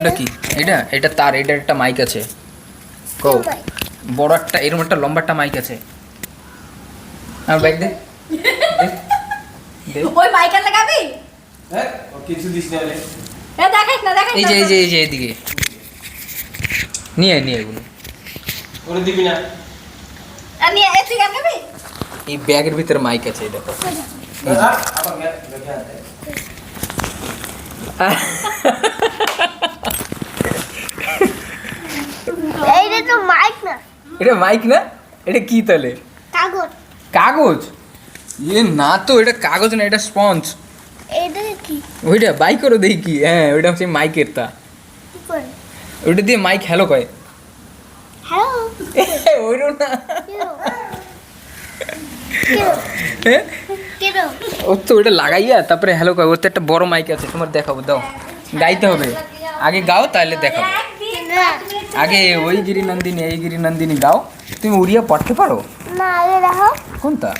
এটা কি? এটা? এটা তার এটার একটা মাইক আছে। কো বড় একটা এরকম একটা লম্বা একটা মাইক আছে। আর ব্যাগ দে। দে। ওই মাইকেল লাগাবি? হ্যাঁ কিছু দিস না এ এই যে এই যে এই যে এদিকে। নিয়ে আয়, নিয়ে এগুলো। ওরে দিবি না। আর নিয়ে এসি গাবি? এই ব্যাগের ভিতরে মাইক আছে আবার আনতে তো মাইক না। এটা মাইক না? এটা কি তাহলে? কাগজ। কাগজ? এ না তো এটা কাগজ না এটা স্পঞ্জ। এইটা কি? ওইটা বাইকেরও দেখি কি? হ্যাঁ ওইটা হচ্ছে মাইকের তা। ওইটা দিয়ে মাইক হ্যালো কয়। হ্যালো ওইরও না। হ্যাঁ? ওর তো ওটা লাগাইয়া তারপরে হ্যালো কয়। ওর তো একটা বড় মাইক আছে তোমার দেখাবো দাও। গাইতে হবে। আগে গাও তাহলে দেখাবো। আগে ওই গিরি নন্দিনী এই গিরি নন্দিনী গাও। তুমি উড়িয়া পড়তে পারো? না আগে দেখো কোনটা?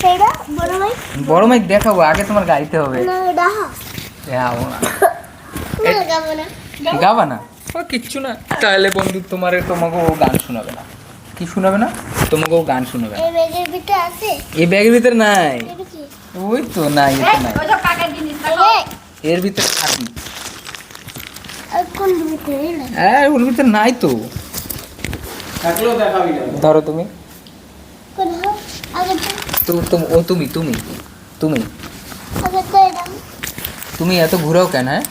সেইটা বড় মাইক। বড় মাইক দেখাবো আগে তোমার গাইতে হবে। না। দেখো গাবো না। গাবা না? ও কিচ্ছু না। তাহলে বন্ধু তোমার তোমাকে ও গান শোনাবে না। কি শোনাবে না? তোমাকে ও গান শোনাবে না। এই ব্যাগের ভিতরে আছে? এই ব্যাগের ভিতরে নাই। ওই তো নাই এটা নাই। এর ভিতরে থাকি হ্যাঁ ওর ভিতরে নাই তো। থাকলেও দেখাবি না। ধরো তুমি। তো তো তো- ও তুমি তুমি তুমি। তো তুমি এত ঘুরাও কেন হ্যাঁ?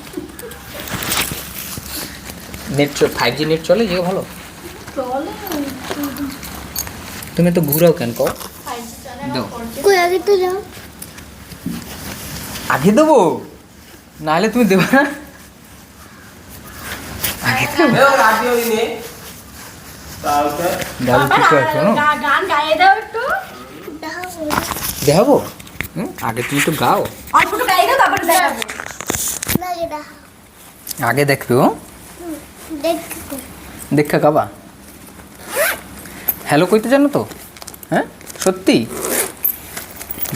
নেট ফাইভ জি নেট চলে যে ভালো। তুমি এত ঘুরাও কেন কই আগে তো যাও। আগে দেবো? নাহলে তুমি দেবে না। দেখাবো হুম আগে তুমি তো গাও আগে দেখবে ও দেখ গাবা হ্যালো কইতে জানো তো হ্যাঁ সত্যি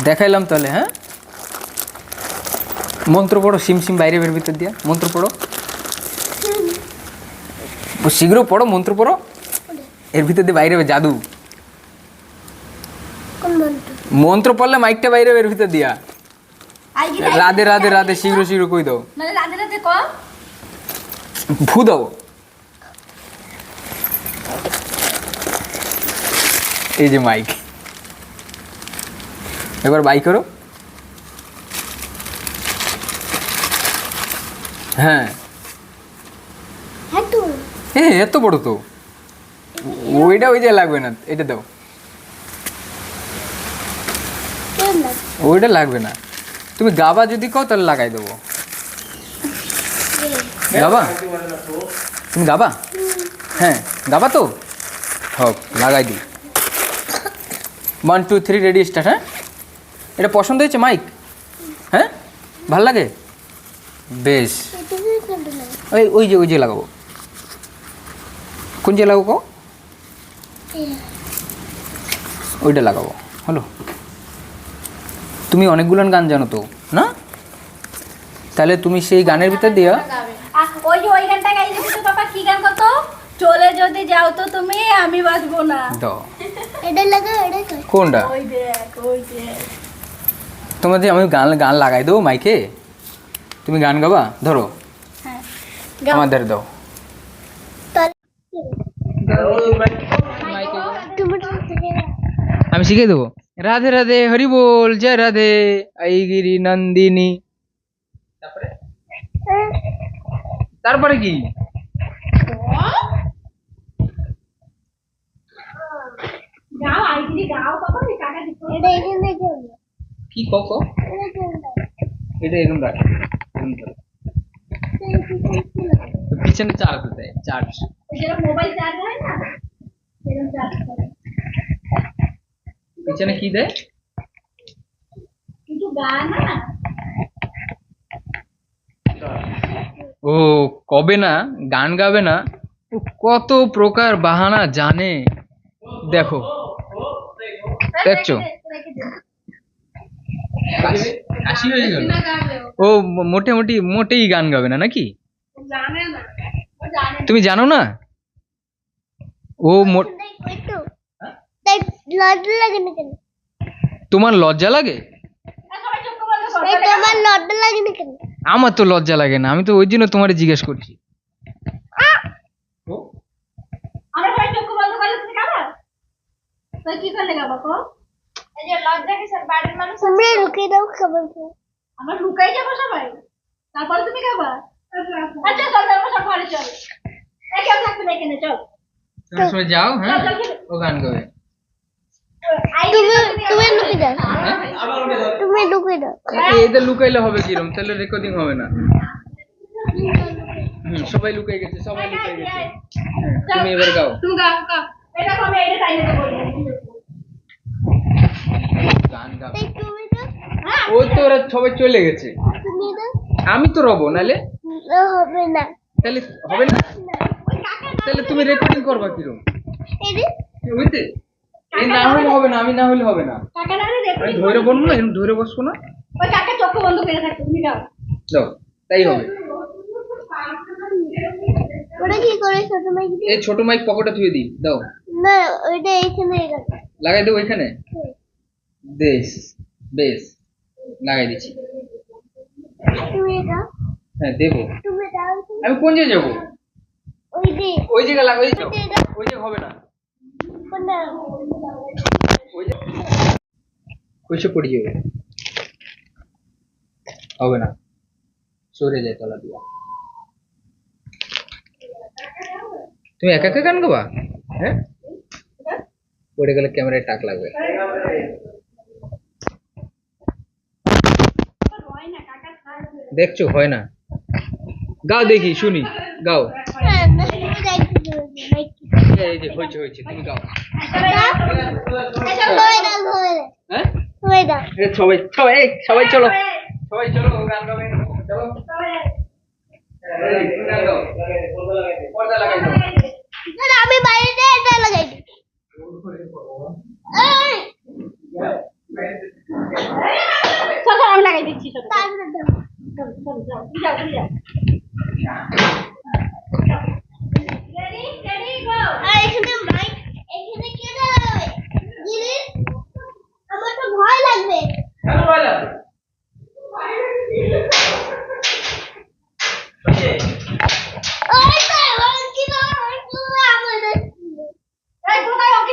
দেখাইলাম তাহলে হ্যাঁ মন্ত্র পড়ো সিম সিম বাইরে বের ভিতর দিয়া মন্ত্র পড়ো শীঘ্র পড়ো মন্ত্র পড়ো। এর ভিতর দিয়ে বাইরে জাদু। মন্ত্র? পড়লে মাইকটা বাইরে এর ভিতর দিয়া। রাধে রাধে রাধে শীঘ্র শীঘ্র কই দাও। মানে ভু দাও। এই যে মাইক। এবার বাই করো। হ্যাঁ। তো এ এত বড় তো। ওইটা ওই যে লাগবে না এটা দাও। ওইটা লাগবে না। তুমি গাবা যদি কও তাহলে লাগাই দেবো। গাবা? তুমি গাবা? হ্যাঁ গাবা তো? হোক লাগাই দিই। One two three ready start হ্যাঁ? এটা পছন্দ হয়েছে মাইক? হ্যাঁ? ভালো লাগে? বেশ। ওই ওই যে ওই যে লাগাবো। কোন যে লাগাবো? ওইটা লাগাবো। হলো? তুমি অনেকগুলো গান জানো তো না? তাহলে তুমি সেই গানের ভিতর দিয়া ওই যে ওই গানটা গাইলে তো বাবা কি গান চলে যদি যাও তো তুমি আমি বাঁচবো না। দাও এটা লাগা এটা কোনটা? ওই দেখ ওই দেখ। তোমাদের আমি গান গান লাগাই দেবো মাইকে? তুমি গান গাবা? ধরো। হ্যাঁ। দাও। আমি শিখিয়ে দেবো। রাধে রাধে, হরি বল, জয় রাধে আইগিরি নন্দিনী। তারপরে কি? কি কক? পিছনে চার্জ দেয় চার্জ ওই মোবাইল চার্জ হয় না? সেরকম চার্জ করে। পিছনে কি দেয় কিন্তু গান না? ও কবে না? গান গাবে না? ও কত প্রকার বাহানা জানে। দেখো। দেখছ? ও। মোটামুটি মোটেই গান গাবে না নাকি। তুমি জানো না? ও তোমার লজ্জা লাগে? আমার তো লজ্জা লাগে না আমি তো ওই জন্য তোমার জিজ্ঞেস করছি। আমরা লুকাই যাব সবাই। তারপরে তুমি খাবা? আচ্ছা চল আমরা সব ঘরে চল। এই কেউ থাকবে না এখানে চল। তোমার সময় যাও হ্যাঁ? ও গান গাবে। তুমি তুমি লুকিয়ে দাও। যাও তুমি লুকিয়ে দাও। এ- এদের লুকাইলে হবে কিরম? তাহলে রেকর্ডিং হবে না। হুম সবাই লুকাই গেছে সবাই লুকাই গেছে। হ্যাঁ, তুমি এবার গাও। তুমি গাও গাও। এটা কমে এটা টাইমে তো গান গাও। তুমি হ্যাঁ ও তো ওরা সবাই চলে গেছে। আমি তো রবো নালে? হবে না। তাহলে হবে না? তাহলে তুমি রেকর্ডিং করবা কিরম? বুঝতে এই না হলে হবে না আমি না হলে হবে না। কাকা না আমি ধরে বলব না এরকম ধরে বসবো না? ওই কাকা চক্ষু বন্ধ করে থাকতো তুমি গাও দাও তাই হবে। ওটা কি করে ছোট মাইক এই ছোট মাইক পকেটে থুয়ে দিই দাও। না ওইটা এইখানে লাগাই দেবো এখানে বেশ বেশ লাগাই দিচ্ছি। তুমি দাও হ্যাঁ দেবো। তুমি দাও আমি কোন জায়গায় যাব? ওই যে ওই লাগাই দাও ওই জায়গা হবে না। ওই জায়গা কইসে যাবে হবে না। সরে যায় তলা দিয়া। তুমি একা একা গান গাবা? হ্যাঁ? পড়ে গেলে ক্যামেরায় টাক লাগবে। না কাকা থাক দেখছ হয় না। গাও দেখি শুনি। গাও। এই যে হয়েছে হয়েছে তুমি গাও। হ্যাঁ? সবাই সবাই সবাই চলো। সবাই চলো গান গাবে। চলো।